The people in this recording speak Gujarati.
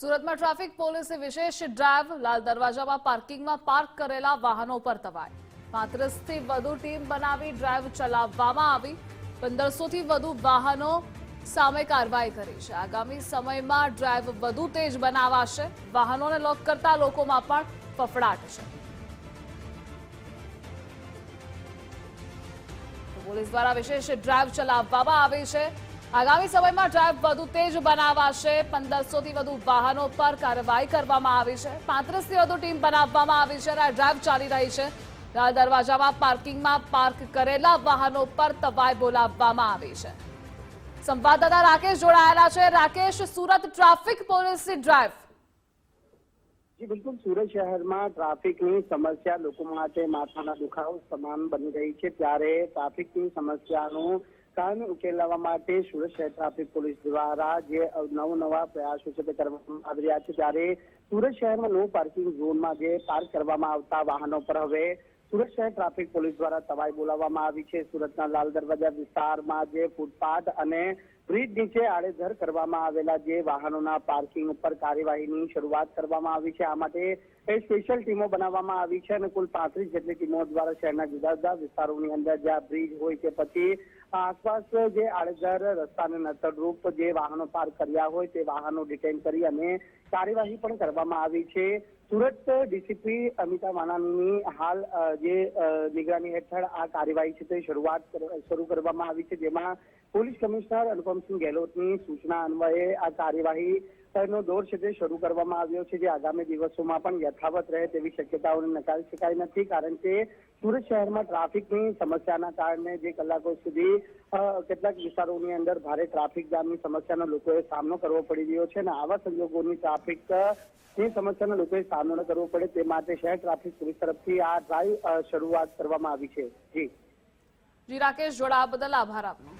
સુરતમાં ટ્રાફિક પોલીસે વિશેષ ડ્રાઈવ, લાલ દરવાજામાં પાર્કિંગમાં પાર્ક કરેલા વાહનો પર તવાય પાંત્રીસથી વધુ ટીમ બનાવી ડ્રાઈવ ચલાવવામાં આવી. પંદરસો થી વધુ વાહનો સામે કાર્યવાહી કરી છે. આગામી સમયમાં ડ્રાઈવ વધુ તેજ બનાવાશે. વાહનોને લોક કરતા લોકોમાં પણ ફફડાટ છે. પોલીસ દ્વારા વિશેષ ડ્રાઈવ ચલાવવામાં આવી છે. આગામી સમયમાં ડ્રાઈવ વધુ તેજ બનાવાશે. પંદરસો થી વધુ વાહનો પર કાર્યવાહી કરવામાં આવી છે. પાંત્રીસથી વધુ ટીમ બનાવવામાં આવી છે આ ડ્રાઈવ ચાલી રહી છે. દરવાજામાં પાર્કિંગમાં પાર્ક કરેલા વાહનો પર તવાઈ બોલાવવામાં આવી છે. સંવાદદાતા રાકેશ જોડાયેલા છે. રાકેશ, સુરત ટ્રાફિક પોલીસની ડ્રાઈવ જી, બિલકુલ. સુરત શહેરમાં ટ્રાફિકની સમસ્યા લોકો માટે માથાના દુખાવો સમાન બની રહી છે. ત્યારે ટ્રાફિકની સમસ્યાનું કારણ ઉકેલવા માટે સુરત શહેર ટ્રાફિક પોલીસ દ્વારા જે નવનવા પ્રયાસો છે તે કરવામાં આવી રહ્યા છે. ત્યારે સુરત શહેરમાં નો પાર્કિંગ ઝોનમાં જે પાર્ક કરવામાં આવતા વાહનો પર હવે સુરત શહેર ટ્રાફિક પોલીસ દ્વારા તવાઈ બોલાવવામાં આવી છે. સુરતના લાલ દરવાજા વિસ્તારમાં જે ફૂટપાથ અને બ્રિજ નીચે આડેધર કરવામાં આવેલા જે વાહનોના પાર્કિંગ ઉપર કાર્યવાહીની શરૂઆત કરવામાં આવી છે. આ માટે એ સ્પેશિયલ ટીમો બનાવવામાં આવી છે અને કુલ પાંત્રીસ જેટલી ટીમો દ્વારા શહેરના જુદા જુદા વિસ્તારોની અંદર જ્યાં બ્રિજ હોય કે પછી આસપાસ જે આડેધર રસ્તાને નતરરૂપ જે વાહનો પાર્ક કર્યા હોય તે વાહનો ડિટેન કરી અને કાર્યવાહી પણ કરવામાં આવી છે. સુરત ડીસીપી અમિતા માનાની હાલ જે નિગરાની હેઠળ આ કાર્યવાહી છે તે શરૂઆત શરૂ કરવામાં આવી છે, જેમાં પોલીસ કમિશનર અનુપમસિંહ ગેહલોતની સૂચના અન્વયે આ કાર્યવાહી નો દોર છે તે શરૂ કરવામાં આવ્યો છે જે આગામી દિવસોમાં પણ યથાવત રહે તેવી શક્યતાઓને નકારી શકાય નથી, કારણ કે સુરત શહેરમાં ટ્રાફિકની સમસ્યાના કારણે જે કલાકો સુધી કેટલાક વિસ્તારોની અંદર ભારે ટ્રાફિક જામની સમસ્યાનો લોકોએ સામનો કરવો પડી રહ્યો છે અને આવા સંજોગોની ટ્રાફિકની સમસ્યાનો લોકોએ સામનો કરવો પડે તે માટે શહેર ટ્રાફિક પોલીસ તરફથી આ ડ્રાઈવ શરૂઆત કરવામાં આવી છે. જી. જી, રાકેશ જોડાવા બદલ આભાર આપનો.